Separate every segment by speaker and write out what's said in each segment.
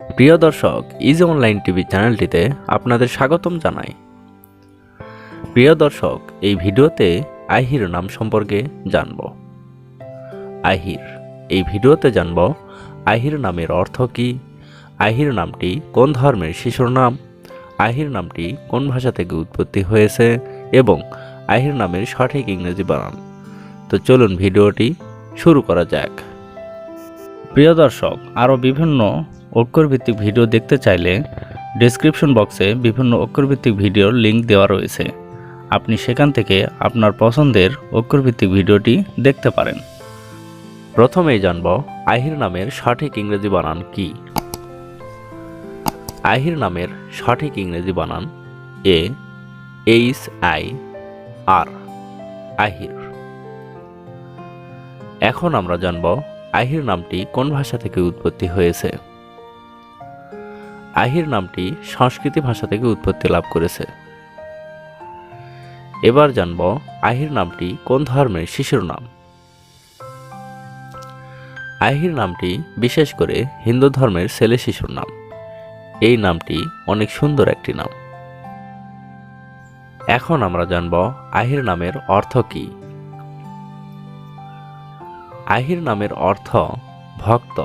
Speaker 1: প্রিয় দর্শক is online TV চ্যানেলটিতে আপনাদের স্বাগতম জানাই। প্রিয় দর্শক, এই ভিডিওতে আহির নাম সম্পর্কে জানব। আহির, এই ভিডিওতে জানব আহির নামের অর্থ কী, আহির নামটি কোন ধর্মের শিশুর নাম, আহির নামটি কোন ভাষা থেকে উৎপত্তি হয়েছে এবং আহির নামের সঠিক ইংরেজি বানান। তো চলুন ভিডিওটি শুরু করা যাক। প্রিয় দর্শক, আরও বিভিন্ন অক্ষরভিত্তিক ভিডিও দেখতে চাইলে ডেসক্রিপশন বক্সে বিভিন্ন অক্ষরভিত্তিক ভিডিওর লিংক দেওয়া রয়েছে। আপনি সেখান থেকে আপনার পছন্দের অক্ষরভিত্তিক ভিডিওটি দেখতে পারেন। প্রথমেই জানব আহির নামের সঠিক ইংরেজি বানান কি? আহির নামের সঠিক ইংরেজি বানান A, H, I, R, Ahir. এখন আমরা জানব আহির নামটি কোন ভাষা থেকে উৎপত্তি হয়েছে? আহির নামটি সংস্কৃতি ভাষা থেকে উৎপত্তি লাভ করেছে। এবার জানব আহির নামটি কোন ধর্মের শিশুর নাম। আহির নামটি বিশেষ করে হিন্দু ধর্মের ছেলে শিশুর নাম। এই নামটি অনেক সুন্দর একটি নাম। এখন আমরা জানব আহির নামের অর্থ কী। আহির নামের অর্থ ভক্ত,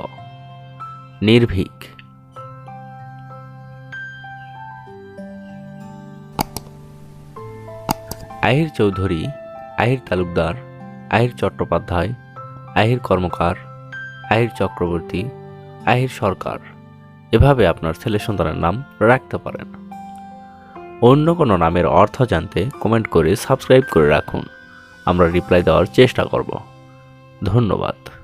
Speaker 1: নির্ভীক। আহির চৌধুরী, আহির তালুকদার, আহির চট্টোপাধ্যায়, আহির কর্মকার, আহির চক্রবর্তী, আহির সরকার। এভাবে আপনার ছেলে সন্তানের নাম রাখতে পারেন। অন্য কোনো নামের অর্থ জানতে কমেন্ট করে সাবস্ক্রাইব করে রাখুন। আমরা রিপ্লাই দেওয়ার চেষ্টা করব। ধন্যবাদ।